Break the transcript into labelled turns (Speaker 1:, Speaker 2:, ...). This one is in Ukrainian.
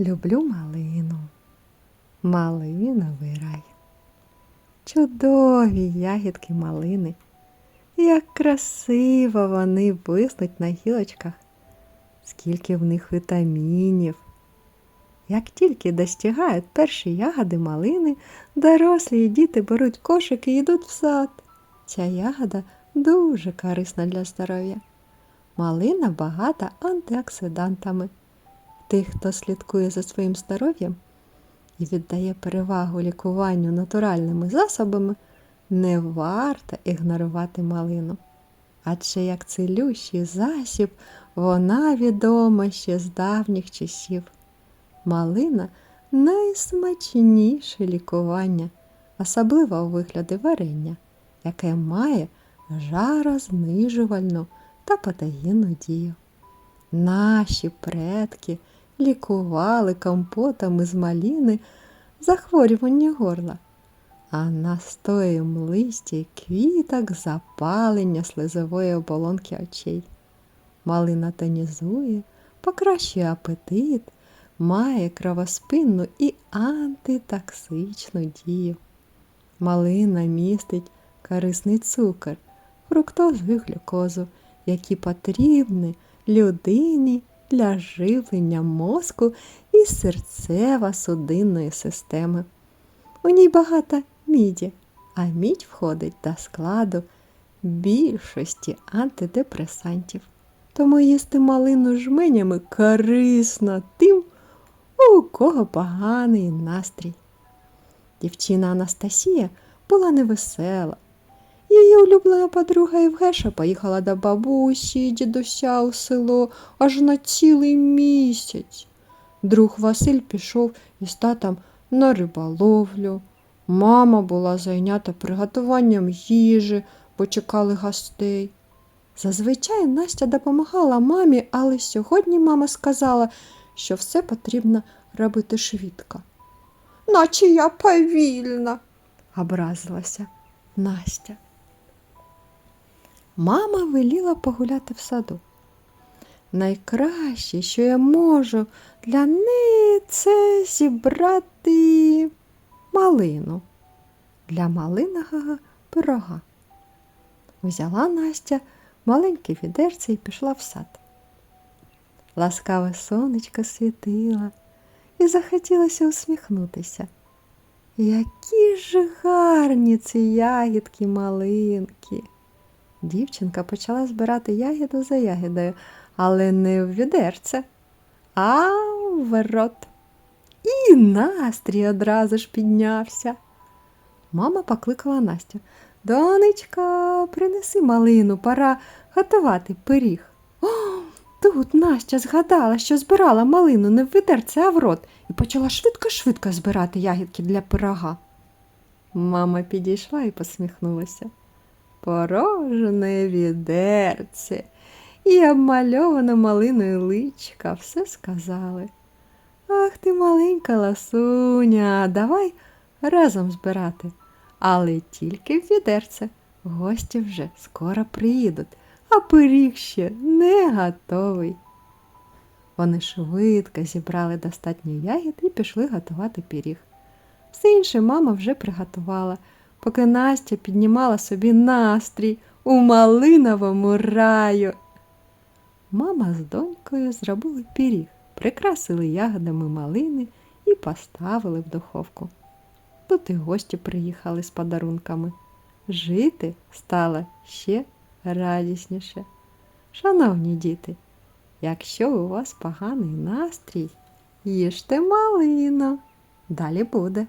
Speaker 1: Люблю малину, малиновий рай. Чудові ягідки малини. Як красиво вони виснуть на гілочках, скільки в них вітамінів. Як тільки достигають перші ягоди малини, дорослі і діти беруть кошик і йдуть в сад. Ця ягода дуже корисна для здоров'я. Малина багата антиоксидантами. Тих, хто слідкує за своїм здоров'ям і віддає перевагу лікуванню натуральними засобами, не варто ігнорувати малину. Адже як цілющий засіб вона відома ще з давніх часів. Малина найсмачніше лікування, особливо у вигляді варення, яке має жарознижувальну та патогінну дію. Наші предки лікували компотами з маліни захворювання горла, а настоєм листя й квіток запалення слизової оболонки очей. Малина тонізує, покращує апетит, має кровоспинну і антитоксичну дію. Малина містить корисний цукор, фруктозу і глюкозу, які потрібні людині для живлення мозку і серцево-судинної системи. У ній багато міді, а мідь входить до складу більшості антидепресантів. Тому їсти малину жменями корисно тим, у кого поганий настрій. Дівчина Анастасія була невесела. Її улюблена подруга Євгеша поїхала до бабусі і дідуся у село аж на цілий місяць. Друг Василь пішов із татом на риболовлю. Мама була зайнята приготуванням їжі, бо чекали гостей. Зазвичай Настя допомагала мамі, але сьогодні мама сказала, що все потрібно робити швидко. Наче я повільна, образилася Настя. Мама веліла погуляти в саду. Найкраще, що я можу для неї, це зібрати малину для малинового пирога. Взяла Настя маленьке відерце і пішла в сад. Ласкаве сонечко світило і захотілося усміхнутися. Які ж гарні ці ягідки малинки. Дівчинка почала збирати ягіду за ягідою, але не в відерце, а в рот. І настрій одразу ж піднявся. Мама покликала Настю. Донечка, принеси малину, пора готувати пиріг. О, тут Настя згадала, що збирала малину не в відерце, а в рот, і почала швидко-швидко збирати ягідки для пирога. Мама підійшла і посміхнулася. Порожне відерце і обмальована малиною личка все сказали. Ах ти, маленька ласуня, давай разом збирати, але тільки в відерце. Гості вже скоро приїдуть, а пиріг ще не готовий. Вони швидко зібрали достатньо ягід і пішли готувати пиріг. Все інше мама вже приготувала, поки Настя піднімала собі настрій у малиновому раю. Мама з донькою зробили пиріг, прикрасили ягодами малини і поставили в духовку. Тут і гості приїхали з подарунками. Жити стало ще радісніше. Шановні діти, якщо у вас поганий настрій, їжте малину. Далі буде.